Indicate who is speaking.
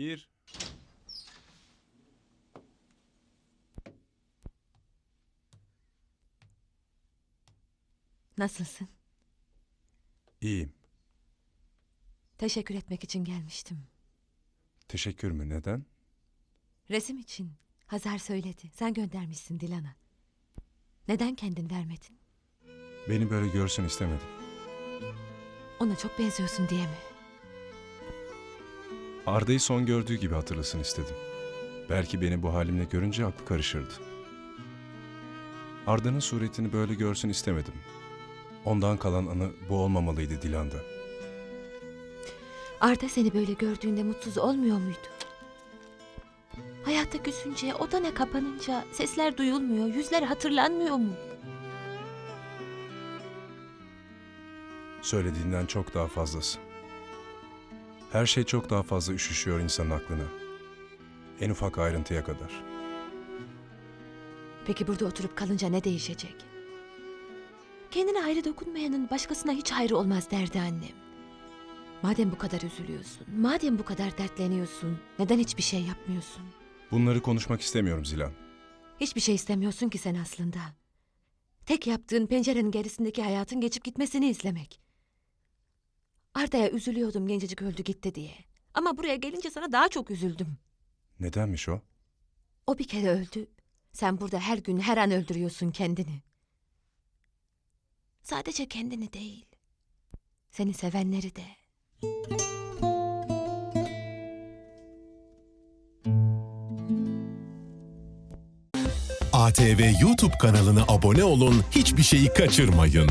Speaker 1: Gir.
Speaker 2: Nasılsın?
Speaker 1: İyiyim.
Speaker 2: Teşekkür etmek için gelmiştim.
Speaker 1: Teşekkür mü? Neden?
Speaker 2: Resim için. Hazar söyledi. Sen göndermişsin Dilan'a. Neden kendin vermedin?
Speaker 1: Beni böyle görsün istemedim.
Speaker 2: Ona çok benziyorsun diye mi?
Speaker 1: Arda'yı son gördüğü gibi hatırlasın istedim. Belki beni bu halimle görünce aklı karışırdı. Arda'nın suretini böyle görsün istemedim. Ondan kalan anı bu olmamalıydı Dilan'da.
Speaker 2: Arda seni böyle gördüğünde mutsuz olmuyor muydu? Hayatta küsünce, odana kapanınca sesler duyulmuyor, yüzler hatırlanmıyor mu?
Speaker 1: Söylediğinden çok daha fazlası. Her şey çok daha fazla üşüşüyor insanın aklına. En ufak ayrıntıya kadar.
Speaker 2: Peki burada oturup kalınca ne değişecek? Kendine ayrı dokunmayanın başkasına hiç hayrı olmaz derdi annem. Madem bu kadar üzülüyorsun, madem bu kadar dertleniyorsun, neden hiçbir şey yapmıyorsun?
Speaker 1: Bunları konuşmak istemiyorum Zilan.
Speaker 2: Hiçbir şey istemiyorsun ki sen aslında. Tek yaptığın pencerenin gerisindeki hayatın geçip gitmesini izlemek. Arda'ya üzülüyordum gencecik öldü gitti diye. Ama buraya gelince sana daha çok üzüldüm.
Speaker 1: Nedenmiş o?
Speaker 2: O bir kere öldü. Sen burada her gün her an öldürüyorsun kendini. Sadece kendini değil. Seni sevenleri de.
Speaker 3: ATV YouTube kanalına abone olun, hiçbir şeyi kaçırmayın.